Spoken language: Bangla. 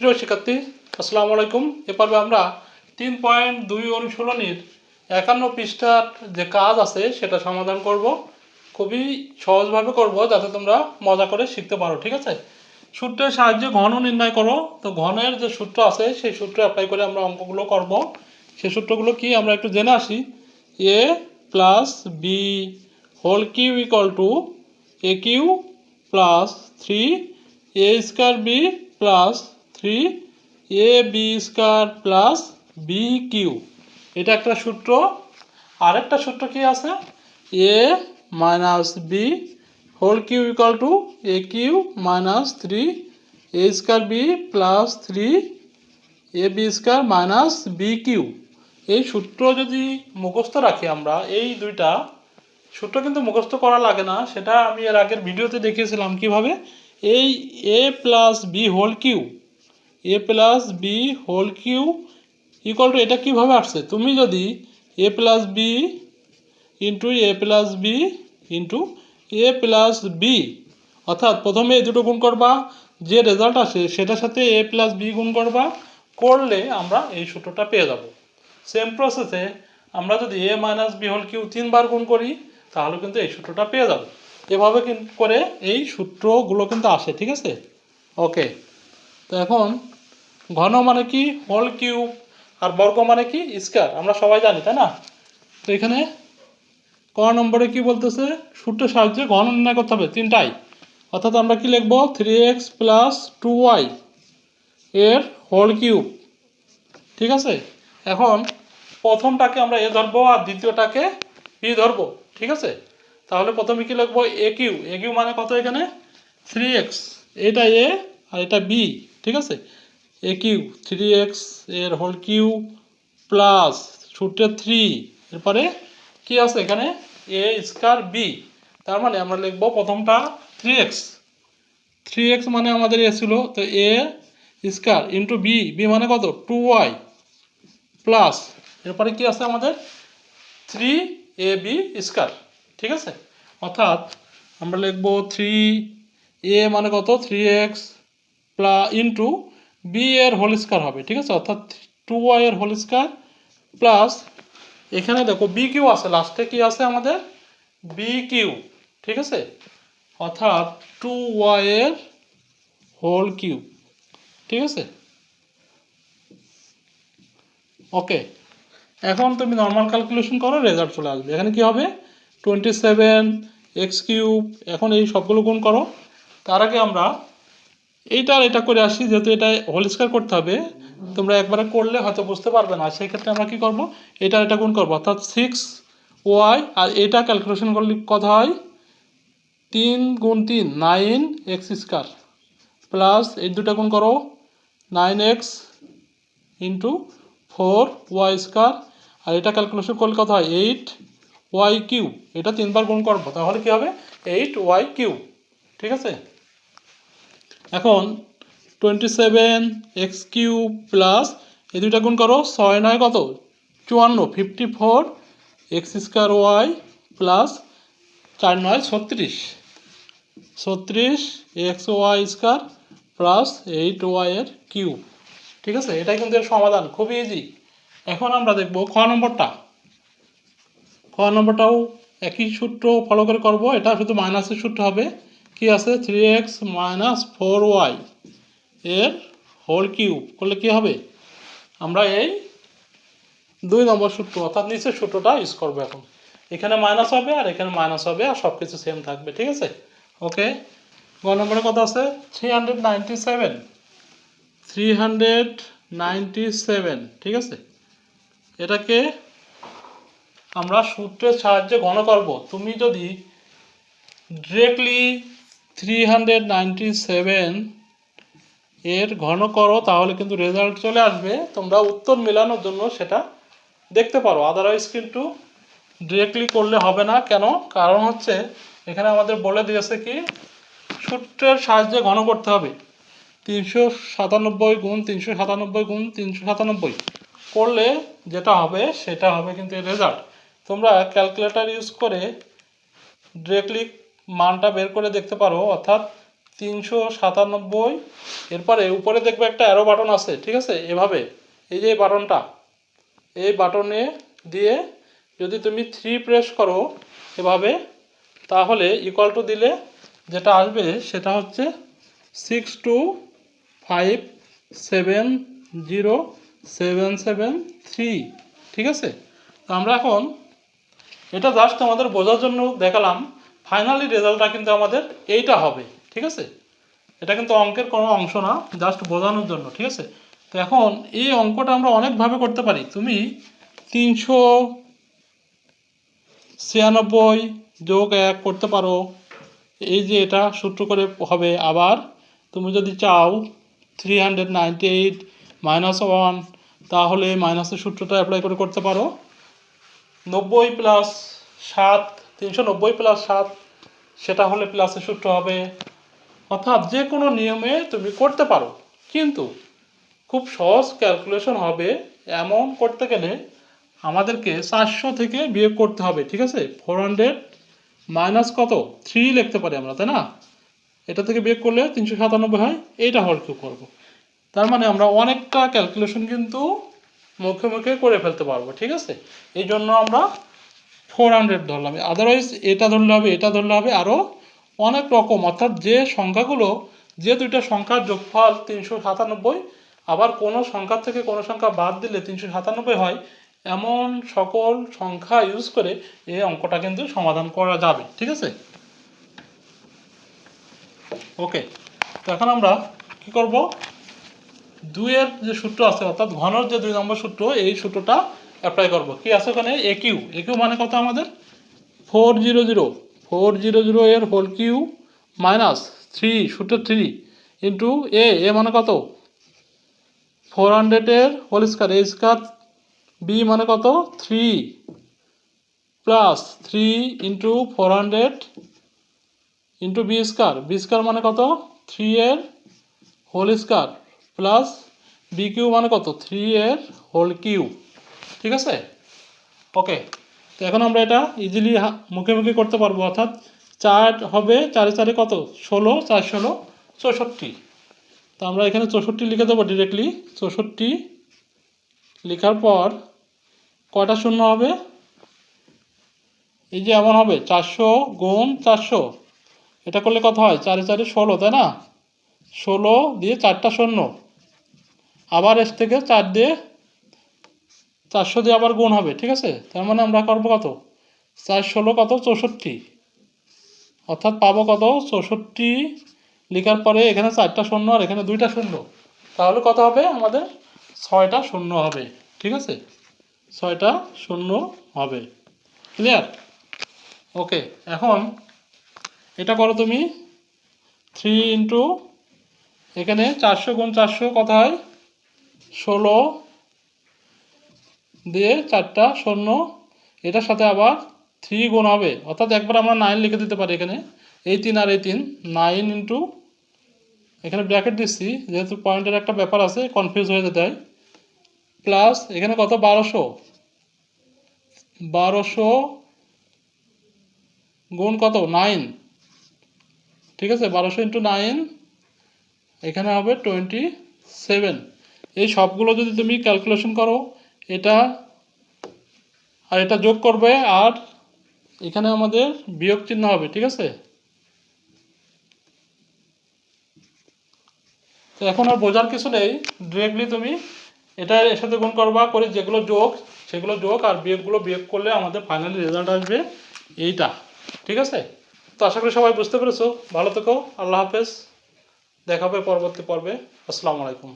প্রিয় শিক্ষার্থী, আসসালামু আলাইকুম। এ পর্বে আমরা তিন পয়েন্ট দুই অনুশীলনীর একান্ন পৃষ্ঠার যে কাজ আছে, সেটা সমাধান করব। খুবই সহজভাবে করব, যাতে তোমরা মজা করে শিখতে পারো, ঠিক আছে? সূত্রের সাহায্যে ঘন নির্ণয় করো। তো ঘনের যে সূত্র আছে, সেই সূত্র অ্যাপ্লাই করে আমরা অঙ্কগুলো করব। সেই সূত্রগুলো কি, আমরা একটু জেনে আসি। A plus B whole cube equal to A cube plus three A square B plus three, A, B square plus B cube. এটা একটা সূত্র। আরেকটা সূত্র কি আছে? A minus B whole cube equal to A cube minus three, A square B plus three, A B square minus B cube. এই সূত্র যদি মুখস্থ রাখি আমরা, এই দুইটা সূত্র কিন্তু মুখস্থ করা লাগে না। সেটা আমি এর আগের ভিডিওতে দেখিয়েছিলাম কীভাবে এই A plus B whole cube A plus B whole cube equal to এটা কীভাবে আসছে? তুমি যদি A plus B into A plus B into A plus B অর্থাৎ প্রথমে এই দুটো গুণ করবা, যে রেজাল্ট আসে সেটার সাথে এ প্লাস বি গুণ করবা, করলে আমরা এই সূত্রটা পেয়ে যাব। সেম প্রসেসে আমরা যদি A minus B whole cube তিনবার গুণ করি, তাহলে কিন্তু এই সূত্রটা পেয়ে যাব। এভাবে করে এই সূত্রগুলো কিন্তু আসে, ঠিক আছে? ওকে তো এখন ঘন মানে কি? হোল কিউব আর বর্গ মানে কি? স্কয়ার আমরা সবাই জানি, তাই না? তো এখানে ক নম্বরে কি বলতেছে? সূত্রের সাহায্যে ঘন নির্ণয় করতে হবে তিনটাই। অর্থাৎ আমরা কি লিখব? Three X plus two Y এর হোল কিউব ঠিক আছে? এখন প্রথমটাকে আমরা এ ধরবো আর দ্বিতীয়টাকে বি ধরবো। ঠিক আছে? তাহলে প্রথমে কি লিখব? এ কিউ এ কিউ মানে কত এখানে? থ্রি এক্স এটা এ আর এটা বি ঠিক আছে? এ কিউ থ্রি এক্সের হোল কিউ প্লাস সূত্রের থ্রি এরপরে কি আছে এখানে? এ স্কোয়ার বি তার মানে আমরা লিখব প্রথমটা থ্রি এক্স থ্রি এক্স মানে আমাদের এ তো A square into B B মানে কত? টু ওয়াই প্লাস এরপরে কি আছে আমাদের? থ্রি এ বি স্কোয়ার ঠিক আছে? অর্থাৎ আমরা লিখব থ্রি এ মানে কত? Three X plus into B এর হোল স্কোয়ার হবে, ঠিক আছে? অর্থাৎ টু ওয়াই এর হোল স্কোয়ার প্লাস এখানে দেখো বি কিউ আছে লাস্টে কি আছে আমাদের? বি কিউ ঠিক আছে? অর্থাৎ টু ওয়াই এর হোল কিউ ঠিক আছে? ওকে এখন তুমি নর্মাল ক্যালকুলেশন করো রেজাল্ট চলে আসবে। এখানে কি হবে? টোয়েন্টি সেভেন এক্স কিউব এখন এই সবগুলো গুণ করো। তার আগে আমরা এইটা আর এটা করে আসি, যেহেতু এটা হোল স্কোয়ার করতে হবে, তোমরা একবারে করলে হয়তো বুঝতে পারবে না। সেই ক্ষেত্রে আমরা কি করব? এটা এটা গুণ করব, অর্থাৎ সিক্স ওয়াই আর এটা ক্যালকুলেশন করলে কত হয়? তিন গুণ তিন নাইন এক্স স্কোয়ার প্লাস এই দুটা গুণ করো nine X into four Y square আর এটা ক্যালকুলেশন করলে কত হয়? এইট ওয়াই কিউ এটা তিনবার গুণ করব, তাহলে কি হবে? এইট ওয়াই কিউ ঠিক আছে? এখন twenty seven X cube plus এই দুইটা গুণ করো ছয় নয় কত? চুয়ান্ন fifty four X square Y plus চার নয়, ছত্রিশ। ছত্রিশ X Y square plus eight Y এর কিউ ঠিক আছে? এটাই কিন্তু এর সমাধান খুবই ইজি এখন আমরা দেখব খ নম্বরটা। খ নম্বরটাও একই সূত্র ফলো করে করব, এটা শুধু মাইনাসের সূত্র হবে। কি আছে? Three X minus four Y এর হোল কিউব করলে কি হবে? আমরা এই দুই নম্বর সূত্র, অর্থাৎ নিচের সূত্রটা ইউজ করব এখন। এখানে মাইনাস হবে আর এখানে মাইনাস হবে আর সব কিছু সেম থাকবে, ঠিক আছে? ওকে গ নম্বরে কত আছে? Three hundred ninety seven three hundred ninety seven ঠিক আছে? এটাকে আমরা সূত্রের সাহায্যে ঘন করব। তুমি যদি directly three hundred ninety seven এর ঘন করো তাহলে কিন্তু রেজাল্ট চলে আসবে। তোমরা উত্তর মেলানোর জন্য সেটা দেখতে পারো। আদারওয়াইজ কিন্তু ডিরেক্টলি করলে হবে না। কেন? কারণ হচ্ছে এখানে আমাদের বলে দিয়েছে কি, সূত্রের সাহায্যে ঘন করতে হবে। তিনশো সাতানব্বই গুণ তিনশো সাতানব্বই গুণ তিনশো সাতানব্বই। করলে যেটা হবে, সেটা হবে কিন্তু রেজাল্ট তোমরা ক্যালকুলেটার ইউজ করে ডিরেক্টলি মানটা বের করে দেখতে পারো, অর্থাৎ তিনশো সাতানব্বই। এরপরে উপরে দেখবে একটা অ্যারো বাটন আছে, ঠিক আছে? এভাবে। এই যে বাটনটা এই বাটনে দিয়ে যদি তুমি থ্রি প্রেস করো এভাবে, তাহলে ইকুয়াল টু দিলে যেটা আসবে সেটা হচ্ছে six two five seven zero seven seven three ঠিক আছে? তো আমরা এখন এটা জাস্ট আমাদের বোঝার জন্য দেখালাম। ফাইনালি রেজাল্টটা কিন্তু আমাদের এইটা হবে, ঠিক আছে? এটা কিন্তু অঙ্কের কোনো অংশ না জাস্ট বোঝানোর জন্য, ঠিক আছে? তো এখন এই অঙ্কটা আমরা অনেকভাবে করতে পারি। তুমি তিনশো ছিয়ানব্বই যোগ এক করতে পারো। এই যে এটা সূত্র করে হবে আবার। তুমি যদি চাও three hundred ninety eight minus one তাহলে মাইনাসের সূত্রটা অ্যাপ্লাই করে করতে পারো। নব্বই প্লাস সাত, তিনশো নব্বই প্লাস সাত সেটা হলে প্লাসের সূত্র হবে। অর্থাৎ যে কোনো নিয়মে তুমি করতে পারো। কিন্তু খুব সহজ ক্যালকুলেশন হবে এমন করতে গেলে আমাদেরকে চারশো থেকে বিয়োগ করতে হবে, ঠিক আছে? ফোর হান্ড্রেড মাইনাস কত? থ্রি লিখতে পারি আমরা, তাই না? এটা থেকে বিয়োগ করলে তিনশো সাতানব্বই হয়, এইটা হল কিউ করব? তার মানে আমরা অনেকটা ক্যালকুলেশন কিন্তু মুখে মুখে করে ফেলতে পারব, ঠিক আছে? এই জন্য আমরা ফোর হান্ড্রেড ধরলাম। আদারওয়াইজ এটা ধরলে হবে, এটা ধরলে হবে আরও অনেক রকম। অর্থাৎ যে সংখ্যাগুলো, যে দুইটা সংখ্যার যোগফল তিনশো সাতানব্বই, আবার কোনো সংখ্যা থেকে কোনো সংখ্যা বাদ দিলে তিনশো সাতানব্বই হয়, এমন সকল সংখ্যা ইউজ করে এই অঙ্কটা কিন্তু সমাধান করা যাবে। ঠিক আছে? ওকে তো এখন আমরা কি করব? দুইয়ের যে সূত্র আছে, অর্থাৎ ঘনর যে দুই নম্বর সূত্র, এই সূত্রটা অ্যাপ্লাই করব। কি আছে ওখানে? এ কিউ এ কিউ মানে কত আমাদের? Four zero zero four zero zero এর হোল কিউ মাইনাস থ্রি সূত্র থ্রি ইন্টু এ এ মানে কত? ফোর হান্ড্রেডের whole square A square B মানে কত? Three plus three into four hundred into B square B square মানে কত? থ্রি এর whole square plus B cube মানে কত? থ্রি এর হোল কিউ ঠিক আছে? ওকে তো এখন আমরা এটা ইজিলি মুখে মুখে করতে পারব, অর্থাৎ চার হবে চারে চারে কত? ষোলো, চার ষোলো, চৌষট্টি। তো আমরা এখানে চৌষট্টি লিখে দেবো ডিরেক্টলি চৌষট্টি লেখার পর কয়টা শূন্য হবে? এই যে এমন হবে, চারশো গুণ চারশো। এটা করলে কত হয়? চারে চারে ষোলো, তাই না? ষোলো দিয়ে চারটা শূন্য। আবার এস থেকে চার দিয়ে চারশো দিয়ে আবার গুণ হবে, ঠিক আছে? তার মানে আমরা করব কত? চার ষোলো কত? চৌষট্টি। অর্থাৎ পাবো কত? চৌষট্টি। লেখার পরে এখানে চারটা শূন্য আর এখানে দুইটা শূন্য। তাহলে কত হবে? আমাদের ছয়টা শূন্য হবে, ঠিক আছে? ছয়টা শূন্য হবে। ক্লিয়ার ওকে এখন এটা করো তুমি। থ্রি ইন্টু এখানে চারশো গুণ চারশো কত হয়? ষোলো। দিয়ে চারটা শূন্য এটার সাথে আবার থ্রি গুণ হবে। অর্থাৎ একবার আমরা নাইন লিখে দিতে পারি এখানে। এই তিন আর এই তিন নাইন ইন্টু এখানে ব্র্যাকেট দিচ্ছি, যেহেতু পয়েন্টের একটা ব্যাপার আছে কনফিউজ হয়ে যেতে হয়। প্লাস এখানে কত? বারোশো। বারোশো গুণ কত? নাইন ঠিক আছে? বারোশো ইন্টু নাইন এখানে হবে টোয়েন্টি সেভেন এই সবগুলো যদি তুমি ক্যালকুলেশন করো এটা, আর এটা যোগ করবে আর এখানে আমাদের বিয়োগ চিহ্ন হবে, ঠিক আছে? তো এখন আর বোঝার কিছু নেই ডিরেক্টলি তুমি এটা এর সাথে গুণ করবা, করে যেগুলো যোগ, সেগুলো যোগ আর বিয়োগগুলো বিয়োগ করলে আমাদের ফাইনালি রেজাল্ট আসবে এইটা, ঠিক আছে? তো আশা করি সবাই বুঝতে পেরেছ, ভালো থেকো, আল্লাহ হাফেজ, দেখা হবে পরবর্তী পর্বে, আসসালামু আলাইকুম।